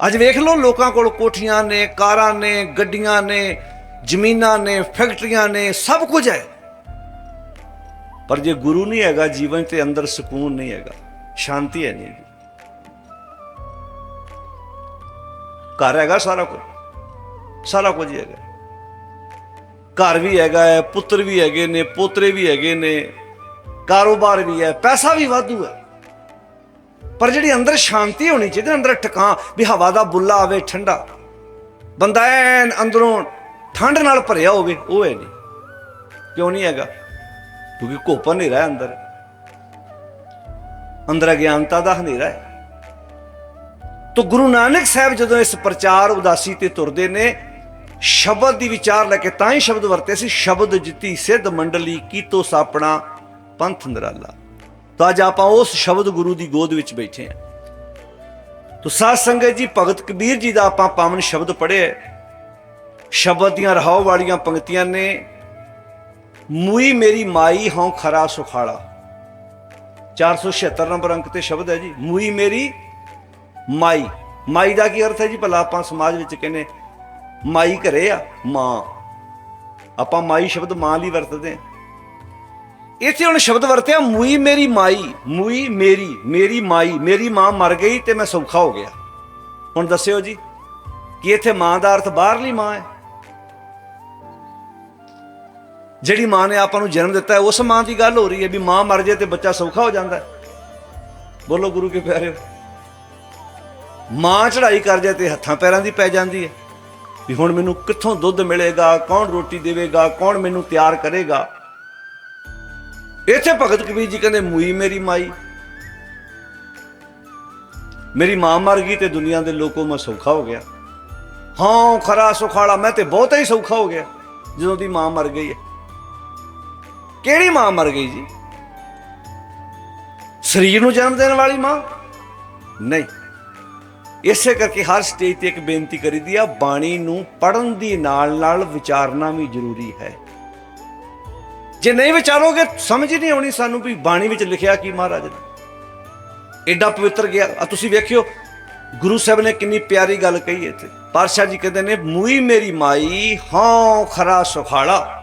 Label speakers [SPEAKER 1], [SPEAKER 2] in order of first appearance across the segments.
[SPEAKER 1] ਅੱਜ ਵੇਖ ਲਓ, ਲੋਕਾਂ ਕੋਲ ਕੋਠੀਆਂ ਨੇ, ਕਾਰਾਂ ਨੇ, ਗੱਡੀਆਂ ਨੇ, ਜ਼ਮੀਨਾਂ ਨੇ, ਫੈਕਟਰੀਆਂ ਨੇ, ਸਭ ਕੁਝ ਹੈ। ਪਰ ਜੇ ਗੁਰੂ ਨਹੀਂ ਹੈਗਾ, ਜੀਵਨ ਤੇ ਅੰਦਰ ਸਕੂਨ ਨਹੀਂ ਹੈਗਾ, ਸ਼ਾਂਤੀ ਹੈ ਨਹੀਂ ਜੀ ਘਰ ਹੈਗਾ ਸਾਰਾ ਕੁਝ ਸਾਰਾ ਕੁਝ ਹੈਗਾ। ਘਰ ਵੀ ਹੈਗਾ ਹੈ, ਪੁੱਤਰ ਵੀ ਹੈਗੇ ਨੇ, ਪੋਤਰੇ ਵੀ ਹੈਗੇ ਨੇ, ਕਾਰੋਬਾਰ ਵੀ ਹੈ, ਪੈਸਾ ਵੀ ਵਾਧੂ ਹੈ। ਪਰ ਜਿਹੜੀ ਅੰਦਰ ਸ਼ਾਂਤੀ ਹੋਣੀ ਚਾਹੀਦੀ, ਅੰਦਰ ਟਿਕਾਂ, ਵੀ ਹਵਾ ਦਾ ਬੁੱਲਾ ਆਵੇ, ਠੰਡਾ। ਬੰਦਾ ਐਨ ਅੰਦਰੋਂ ਠੰਡ ਨਾਲ ਭਰਿਆ ਹੋਵੇ, ਉਹ ਹੈ ਨਹੀਂ। ਕਿਉਂ ਨਹੀਂ ਹੈਗਾ? ਕਿਉਂਕਿ ਘੋਪਾ ਹਨੇਰਾ ਹੈ ਅੰਦਰ। ਅੰਦਰ ਅਗਿਆਨਤਾ ਦਾ ਹਨੇਰਾ ਹੈ। ਤੋ ਗੁਰੂ ਨਾਨਕ ਸਾਹਿਬ ਜਦੋਂ ਇਸ ਪ੍ਰਚਾਰ ਉਦਾਸੀ ਤੇ ਤੁਰਦੇ ਨੇ, ਸ਼ਬਦ ਦੀ ਵਿਚਾਰ ਲੈ ਕੇ ਤਾਂ ਹੀ ਸ਼ਬਦ ਵਰਤੇ ਸੀ, ਸ਼ਬਦ ਜਿੱਤੀ ਸਿੱਧ ਮੰਡਲੀ ਕੀਤੋ ਸਾਪਣਾ ਪੰਥ ਨਿਰਾਲਾ। ਤਾਂ ਅੱਜ ਆਪਾਂ ਉਸ ਸ਼ਬਦ ਗੁਰੂ ਦੀ ਗੋਦ ਵਿੱਚ ਬੈਠੇ ਹਾਂ। ਤੋ ਸਾਧ ਸੰਗਤ ਜੀ, ਭਗਤ ਕਬੀਰ ਜੀ ਦਾ ਆਪਾਂ ਪਾਵਨ ਸ਼ਬਦ ਪੜ੍ਹਿਆ ਸ਼ਬਦ ਦੀਆਂ ਰਹਾਉ ਵਾਲੀਆਂ ਪੰਕਤੀਆਂ ਨੇ, ਮੂਈ ਮੇਰੀ ਮਾਈ ਹਉ ਖਰਾ ਸੁਖਾਲਾ। 476 ਨੰਬਰ ਅੰਕ ਤੇ ਸ਼ਬਦ ਹੈ ਜੀ, ਮੂਈ ਮੇਰੀ ਮਾਈ। ਮਾਈ ਦਾ ਕੀ ਅਰਥ ਹੈ ਜੀ? ਭਲਾ ਆਪਾਂ ਸਮਾਜ ਵਿੱਚ ਕਹਿੰਦੇ ਮਾਈ ਘਰੇ ਆ, ਮਾਂ। ਆਪਾਂ ਮਾਈ ਸ਼ਬਦ ਮਾਂ ਲਈ ਵਰਤਦੇ ਹਾਂ। ਇੱਥੇ ਹੁਣ ਸ਼ਬਦ ਵਰਤਿਆ, ਮੂਈ ਮੇਰੀ ਮਾਈ, ਮੂਈ ਮੇਰੀ ਮੇਰੀ ਮਾਈ, ਮੇਰੀ ਮਾਂ ਮਰ ਗਈ ਤੇ ਮੈਂ ਸੌਖਾ ਹੋ ਗਿਆ। ਹੁਣ ਦੱਸਿਓ ਜੀ, ਕਿ ਇੱਥੇ ਮਾਂ ਦਾ ਅਰਥ ਬਾਹਰਲੀ ਮਾਂ ਹੈ? ਜਿਹੜੀ ਮਾਂ ਨੇ ਆਪਾਂ ਨੂੰ ਜਨਮ ਦਿੱਤਾ ਹੈ, ਉਸ ਮਾਂ ਦੀ ਗੱਲ ਹੋ ਰਹੀ ਹੈ ਵੀ ਮਾਂ ਮਰ ਜੇ ਤੇ ਬੱਚਾ ਸੌਖਾ ਹੋ ਜਾਂਦਾ ਹੈ। ਬੋਲੋ ਗੁਰੂ ਕੇ ਪਿਆਰਿਓ ਮਾਂ ਚੜਾਈ ਕਰ ਜਾਏ ਤੇ ਹੱਥਾਂ ਪੈਰਾਂ ਦੀ ਪੈ ਜਾਂਦੀ ਹੈ। ਵੀ ਹੁਣ ਮੈਨੂੰ ਕਿੱਥੋਂ ਦੁੱਧ ਮਿਲੇਗਾ, ਕੌਣ ਰੋਟੀ ਦੇਵੇਗਾ, ਕੌਣ ਮੈਨੂੰ ਤਿਆਰ ਕਰੇਗਾ? ਇੱਥੇ ਭਗਤ ਕਬੀਰ ਜੀ ਕਹਿੰਦੇ, ਮੂਈ ਮੇਰੀ ਮਾਈ। ਮੇਰੀ ਮਾਂ ਮਰ ਗਈ ਤੇ ਦੁਨੀਆ ਦੇ ਲੋਕੋ ਮੈਂ ਸੌਖਾ ਹੋ ਗਿਆ। ਹਾਂ, ਖਰਾ ਸੁਖਾਲਾ, ਮੈਂ ਤੇ ਬਹੁਤਾ ਹੀ ਸੌਖਾ ਹੋ ਗਿਆ, ਜਦੋਂ ਦੀ ਮਾਂ ਮਰ ਗਈ ਹੈ। ਕਿਹੜੀ ਮਾਂ ਮਰ ਗਈ ਜੀ? ਸਰੀਰ ਨੂੰ ਜਨਮ ਦੇਣ ਵਾਲੀ ਮਾਂ? ਨਹੀਂ। ਇਸੇ ਕਰਕੇ ਹਰ ਸਟੇਜ ਤੇ ਇੱਕ ਬੇਨਤੀ ਕਰੀਦੀ ਆ, ਬਾਣੀ ਨੂੰ ਪੜਨ ਦੀ ਨਾਲ ਨਾਲ ਵਿਚਾਰਨਾ ਵੀ ਜ਼ਰੂਰੀ ਹੈ। ਜੇ ਨਹੀਂ ਵਿਚਾਰੋਗੇ, ਸਮਝ ਹੀ ਨਹੀਂ ਆਉਣੀ ਸਾਨੂੰ ਵੀ ਬਾਣੀ ਵਿੱਚ ਲਿਖਿਆ ਕੀ ਮਹਾਰਾਜ ਨੇ। ਐਡਾ ਪਵਿੱਤਰ ਗਿਆ। ਆ ਤੁਸੀਂ ਵੇਖਿਓ, ਗੁਰੂ ਸਾਹਿਬ ਨੇ ਕਿੰਨੀ ਪਿਆਰੀ ਗੱਲ ਕਹੀ ਇੱਥੇ। ਪਾਤਸ਼ਾਹ ਜੀ ਕਹਿੰਦੇ ਨੇ, ਮੂਈ ਮੇਰੀ ਮਾਈ ਹਾਂ ਖਰਾ ਸੁਖਾਲਾ।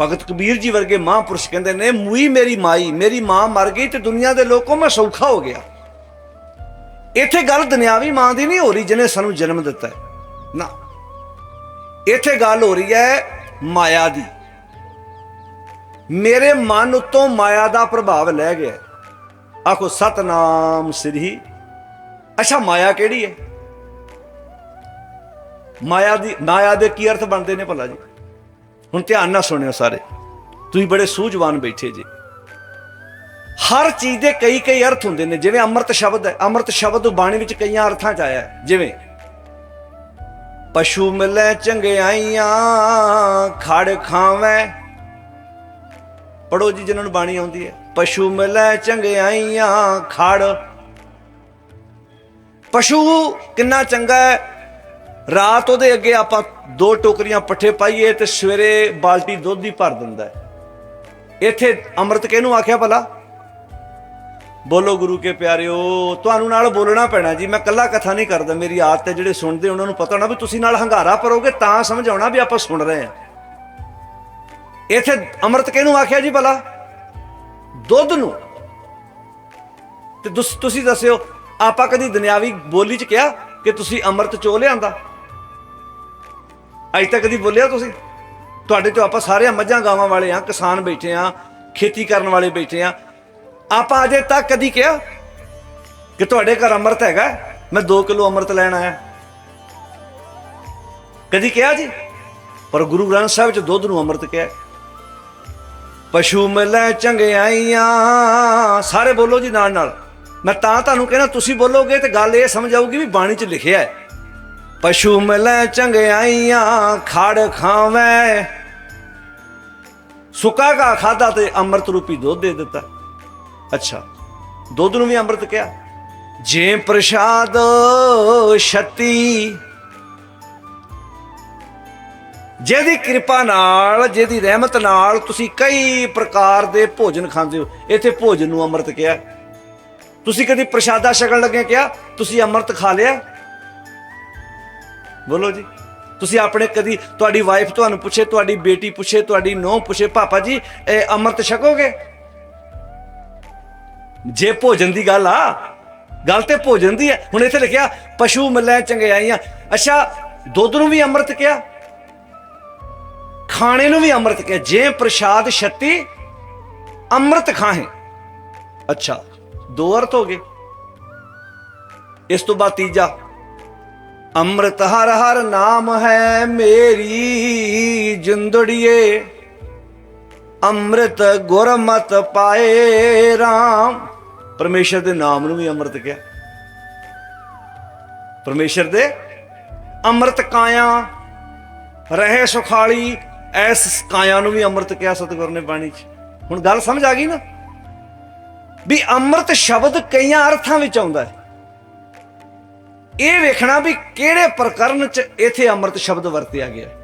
[SPEAKER 1] ਭਗਤ ਕਬੀਰ ਜੀ ਵਰਗੇ ਮਹਾਂਪੁਰਸ਼ ਕਹਿੰਦੇ ਨੇ, ਮੂਈ ਮੇਰੀ ਮਾਈ, ਮੇਰੀ ਮਾਂ ਮਰ ਗਈ ਤੇ ਦੁਨੀਆ ਦੇ ਲੋਕੋਂ ਮੈਂ ਸੌਖਾ ਹੋ ਗਿਆ। ਇੱਥੇ ਗੱਲ ਦੁਨਿਆਵੀ ਮਾਂ ਦੀ ਨਹੀਂ ਹੋ ਰਹੀ ਜਿਹਨੇ ਸਾਨੂੰ ਜਨਮ ਦਿੱਤਾ ਹੈ। ਨਾ। ਇੱਥੇ ਗੱਲ ਹੋ ਰਹੀ ਹੈ ਮਾਇਆ ਦੀ। ਮੇਰੇ ਮਨ ਉਤੋਂ ਮਾਇਆ ਦਾ ਪ੍ਰਭਾਵ ਲੈ ਗਿਆ। ਆਖੋ, ਸਤਨਾਮ ਸ੍ਰੀ ਅੱਛਾ, ਮਾਇਆ ਕਿਹੜੀ ਹੈ? ਮਾਇਆ ਦੀ, ਮਾਇਆ ਦੇ ਕੀ ਅਰਥ ਬਣਦੇ ਨੇ ਭਲਾ ਜੀ? ਹੁਣ ਧਿਆਨ ਨਾਲ ਸੁਣਿਓ ਸਾਰੇ। ਤੁਸੀਂ ਬੜੇ ਸੂਝਵਾਨ ਬੈਠੇ ਜੀ। ਹਰ ਚੀਜ਼ ਦੇ ਕਈ ਕਈ ਅਰਥ ਹੁੰਦੇ ਨੇ, ਜਿਵੇਂ ਅੰਮ੍ਰਿਤ ਸ਼ਬਦ ਹੈ। ਅੰਮ੍ਰਿਤ ਸ਼ਬਦ ਬਾਣੀ ਵਿੱਚ ਕਈਆਂ ਅਰਥਾਂ ਚ ਆਇਆ ਜਿਵੇਂ, ਪਸ਼ੂ ਮਿਲੇ ਚੰਗਿਆਈਆਂ, ਖੜ ਖਾਵੇਂ ਪੜੋ ਜੀ ਜਿਨ੍ਹਾਂ ਨੂੰ ਬਾਣੀ ਆਉਂਦੀ ਹੈ। ਪਸ਼ੂ ਮਿਲੇ ਚੰਗਿਆਈਆਂ, ਖੜ। ਪਸ਼ੂ ਕਿੰਨਾ ਚੰਗਾ ਹੈ। ਰਾਤ ਉਹਦੇ ਅੱਗੇ ਆਪਾਂ ਦੋ ਟੋਕਰੀਆਂ ਪੱਠੇ ਪਾਈਏ ਤੇ ਸਵੇਰੇ ਬਾਲਟੀ ਦੁੱਧ ਦੀ ਭਰ ਦਿੰਦਾ ਇੱਥੇ ਅੰਮ੍ਰਿਤ ਕਿਹਨੂੰ ਆਖਿਆ ਭਲਾ? ਬੋਲੋ ਗੁਰੂ ਕੇ ਪਿਆਰਿਓ, ਤੁਹਾਨੂੰ ਨਾਲ ਬੋਲਣਾ ਪੈਣਾ ਜੀ, ਮੈਂ ਕੱਲਾ ਕਥਾ ਨਹੀਂ ਕਰਦਾ। ਮੇਰੀ ਆਦਤ ਹੈ ਜਿਹੜੇ ਸੁਣਦੇ, ਉਹਨਾਂ ਨੂੰ ਪਤਾ ਹੋਣਾ ਵੀ ਤੁਸੀਂ ਨਾਲ ਹੰਗਾਰਾ ਭਰੋਗੇ ਤਾਂ ਸਮਝ ਆਉਣਾ ਵੀ ਆਪਾਂ ਸੁਣ ਰਹੇ ਹਾਂ। ਇੱਥੇ ਅੰਮ੍ਰਿਤ ਕਿਹਨੂੰ ਆਖਿਆ ਜੀ ਭਲਾ? ਦੁੱਧ ਨੂੰ। ਤੇ ਦੁਸ- ਤੁਸੀਂ ਦੱਸਿਓ, ਆਪਾਂ ਕਦੀ ਦੁਨਿਆਵੀ ਬੋਲੀ ਚ ਕਿਹਾ ਕਿ ਤੁਸੀਂ ਅੰਮ੍ਰਿਤ ਚੋ ਲਿਆਂਦਾ? ਅਜੇ ਤੱਕ ਕਦੀ ਬੋਲਿਆ ਤੁਸੀਂ? ਤੁਹਾਡੇ ਤੋਂ ਆਪਾਂ ਸਾਰੇ ਮੱਝਾਂ ਗਾਵਾਂ ਵਾਲੇ ਆ, ਕਿਸਾਨ ਬੈਠੇ ਆ, ਖੇਤੀ ਕਰਨ ਵਾਲੇ ਬੈਠੇ ਆ। ਆਪਾਂ ਅਜੇ ਤੱਕ ਕਦੀ ਕਿਹਾ ਕਿ ਤੁਹਾਡੇ ਘਰ ਅੰਮ੍ਰਿਤ ਹੈਗਾ? ਮੈਂ 2 ਕਿਲੋ ਅੰਮ੍ਰਿਤ ਲੈਣ ਆਇਆ। ਕਦੀ ਕਿਹਾ ਜੀ? ਪਰ ਗੁਰੂ ਗ੍ਰੰਥ ਸਾਹਿਬ ਚ ਦੁੱਧ ਨੂੰ ਅੰਮ੍ਰਿਤ ਕਿਹਾ। ਪਸ਼ੂ ਮਿਲੇ ਚੰਗਿਆਈਆਂ। ਸਾਰੇ ਬੋਲੋ ਜੀ ਨਾਲ ਨਾਲ। ਮੈਂ ਤਾਂ ਤੁਹਾਨੂੰ ਕਹਿਣਾ, ਤੁਸੀਂ ਬੋਲੋਗੇ ਤੇ ਗੱਲ ਇਹ ਸਮਝ ਆਊਗੀ ਵੀ ਬਾਣੀ 'ਚ ਲਿਖਿਆ ਹੈ। ਪਸ਼ੂ ਮਿਲੇ ਚੰਗਿਆਈਆਂ, ਖੜ ਖਾਵੇਂ। ਸੁੱਕਾ ਘਾ ਖਾਦਾ ਤੇ ਅੰਮ੍ਰਿਤ ਰੂਪੀ ਦੁੱਧ ਦੇ ਦਿੱਤਾ। ਅੱਛਾ, ਦੁੱਧ ਨੂੰ ਵੀ ਅੰਮ੍ਰਿਤ ਕਿਹਾ। ਜੇ ਪ੍ਰਸ਼ਾਦ ਛਤੀ ਜਿਹਦੀ ਕਿਰਪਾ ਨਾਲ, ਜਿਹਦੀ ਰਹਿਮਤ ਨਾਲ ਤੁਸੀਂ ਕਈ ਪ੍ਰਕਾਰ ਦੇ ਭੋਜਨ ਖਾਂਦੇ ਹੋ। ਇੱਥੇ ਭੋਜਨ ਨੂੰ ਅੰਮ੍ਰਿਤ ਕਿਹਾ। ਤੁਸੀਂ ਕਦੀ ਪ੍ਰਸ਼ਾਦਾ ਛਕਣ ਲੱਗੇ ਕਿਹਾ? ਤੁਸੀਂ ਅੰਮ੍ਰਿਤ ਖਾ ਲਿਆ? ਬੋਲੋ ਜੀ। ਤੁਸੀਂ ਆਪਣੇ ਕਦੀ ਤੁਹਾਡੀ ਵਾਈਫ ਤੁਹਾਨੂੰ ਪੁੱਛੇ, ਤੁਹਾਡੀ ਬੇਟੀ ਪੁੱਛੇ, ਤੁਹਾਡੀ ਨੂੰਹ ਪੁੱਛੇ, ਪਾਪਾ ਜੀ, ਇਹ ਅੰਮ੍ਰਿਤ ਛਕੋਗੇ? ਜੇ ਭੋਜਨ ਦੀ ਗੱਲ ਆ, ਗੱਲ ਤੇ ਭੋਜਨ ਦੀ ਹੈ। ਹੁਣ ਇੱਥੇ ਲਿਖਿਆ, ਪਸ਼ੂ ਮੱਲਾਂ ਚੰਗਿਆਈਆਂ। ਅੱਛਾ, ਦੁੱਧ ਨੂੰ ਵੀ ਅੰਮ੍ਰਿਤ ਕਿਹਾ? ਖਾਣੇ ਨੂੰ ਵੀ ਅੰਮ੍ਰਿਤ ਕਿਹਾ। ਜੇ ਪ੍ਰਸ਼ਾਦ ਛੱਤੀ, ਅੰਮ੍ਰਿਤ ਖਾਹੇ। ਅੱਛਾ, ਦੋ ਅਰਥ ਹੋ ਗਏ। ਇਸ ਤੋਂ ਬਾਅਦ ਤੀਜਾ, ਅੰਮ੍ਰਿਤ ਹਰ ਹਰ ਨਾਮ ਹੈ ਮੇਰੀ ਜਿੰਦੜੀਏ। ਅੰਮ੍ਰਿਤ ਗੁਰਮਤ ਪਾਏ RAM ਪਰਮੇਸ਼ਰ ਦੇ ਨਾਮ ਨੂੰ ਵੀ ਅੰਮ੍ਰਿਤ ਕਿਹਾ। ਪਰਮੇਸ਼ਰ ਦੇ ਅੰਮ੍ਰਿਤ ਕਾਇਆ, ਰਹੇ ਸੁਖਾਲੀ ਐਸ ਕਾਇਆ ਨੂੰ ਵੀ ਅੰਮ੍ਰਿਤ ਕਿਹਾ ਸਤਿਗੁਰ ਨੇ ਬਾਣੀ 'ਚ। ਹੁਣ ਗੱਲ ਸਮਝ ਆ ਗਈ ਨਾ? ਵੀ ਅੰਮ੍ਰਿਤ ਸ਼ਬਦ ਕਈਆਂ ਅਰਥਾਂ ਵਿੱਚ ਆਉਂਦਾ ਹੈ। ਇਹ ਵੇਖਣਾ ਵੀ ਕਿਹੜੇ ਪ੍ਰਕਰਨ 'ਚ ਇਥੇ ਅੰਮ੍ਰਿਤ ਸ਼ਬਦ ਵਰਤਿਆ ਗਿਆ ਹੈ।